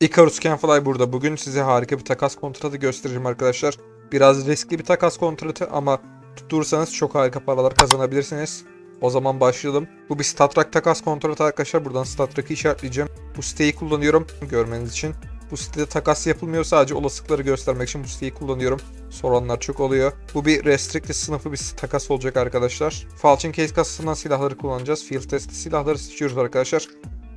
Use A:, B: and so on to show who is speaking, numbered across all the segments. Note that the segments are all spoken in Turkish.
A: Icarus Canfly burada. Bugün size harika bir takas kontratı göstereceğim arkadaşlar. Biraz riskli bir takas kontratı ama tutturursanız çok harika paralar kazanabilirsiniz. O zaman başlayalım. Bu bir StatTrak takas kontratı arkadaşlar. Buradan StatTrak'ı işaretleyeceğim. Bu siteyi kullanıyorum görmeniz için. Bu sitede takas yapılmıyor. Sadece olasılıkları göstermek için bu siteyi kullanıyorum. Soranlar çok oluyor. Bu bir restricted sınıfı bir takas olacak arkadaşlar. Falcon Case kasasından silahları kullanacağız. Field test silahları seçiyoruz arkadaşlar.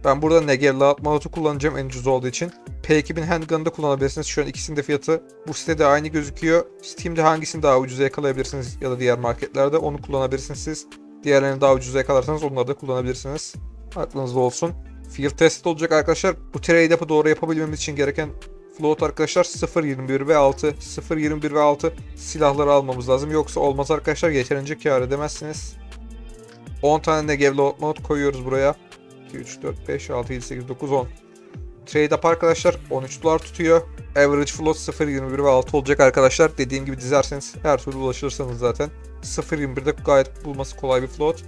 A: Ben burada Negev Laat Malot'u kullanacağım en ucuz olduğu için. P2000 Handgun'ı da kullanabilirsiniz. Şu an ikisinin de fiyatı bu sitede aynı gözüküyor. Steam'de hangisini daha ucuza yakalayabilirsiniz ya da diğer marketlerde onu kullanabilirsiniz siz. Diğerlerini daha ucuza yakalarsanız onları da kullanabilirsiniz. Aklınızda olsun. Field test olacak arkadaşlar. Bu trade up'ı doğru yapabilmemiz için gereken float arkadaşlar 0.21 ve 6. 0.21 ve 6 silahları almamız lazım. Yoksa olmaz arkadaşlar. Yeterince kar edemezsiniz. 10 tane Negev Laat Malot koyuyoruz buraya. 2, 3, 4, 5, 6, 7, 8, 9, 10. Trade up arkadaşlar 13 dolar tutuyor. Average float 0.21 ve 6 olacak arkadaşlar. Dediğim gibi dizerseniz her türlü ulaşırsanız zaten. 0.21'de gayet bulması kolay bir float.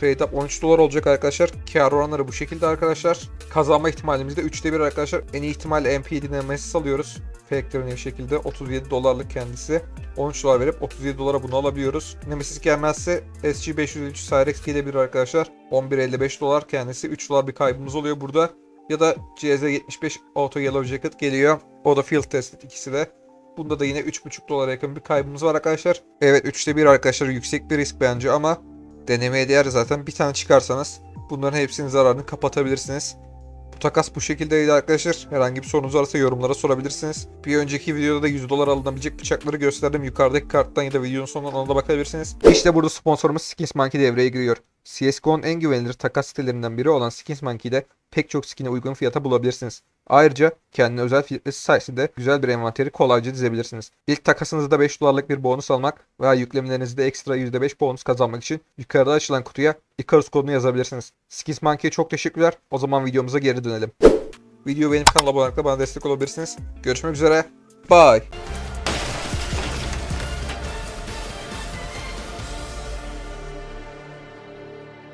A: Trade up 13 dolar olacak arkadaşlar. Kar oranları bu şekilde arkadaşlar. Kazanma ihtimalimiz de 3'te 1 arkadaşlar. En iyi ihtimalle MP dinlemesi alıyoruz. Fake'lerin bir şekilde 37 dolarlık kendisi. 13 dolar verip 37 dolara bunu alabiliyoruz. Nemesis gelmezse SG503 Cyrex gelebilir arkadaşlar. 11.55 dolar kendisi. 3 dolar bir kaybımız oluyor burada. Ya da CZ75 Auto Yellow Jacket geliyor. O da field tested ikisi de. Bunda da yine 3.5 dolara yakın bir kaybımız var arkadaşlar. Evet 3'te 1 arkadaşlar yüksek bir risk bence ama denemeye değer zaten bir tane çıkarsanız bunların hepsinin zararını kapatabilirsiniz. Bu takas bu şekildeydi arkadaşlar. Herhangi bir sorunuz varsa yorumlara sorabilirsiniz. Bir önceki videoda da 100 dolar alınabilecek bıçakları gösterdim. Yukarıdaki karttan ya da videonun sonundan ona da bakabilirsiniz. İşte burada sponsorumuz Skins Monkey devreye giriyor. CSGO'nun en güvenilir takas sitelerinden biri olan Skins Monkey'de pek çok skin'e uygun fiyata bulabilirsiniz. Ayrıca kendine özel filtresi sayesinde güzel bir envanteri kolayca dizebilirsiniz. İlk takasınızda 5 dolarlık bir bonus almak veya yüklemelerinizde ekstra %5 bonus kazanmak için yukarıda açılan kutuya Icarus kodunu yazabilirsiniz. Skins Monkey'e çok teşekkürler. O zaman videomuza geri dönelim. Videoyu beğenip kanala abone olarak da bana destek olabilirsiniz. Görüşmek üzere. Bye.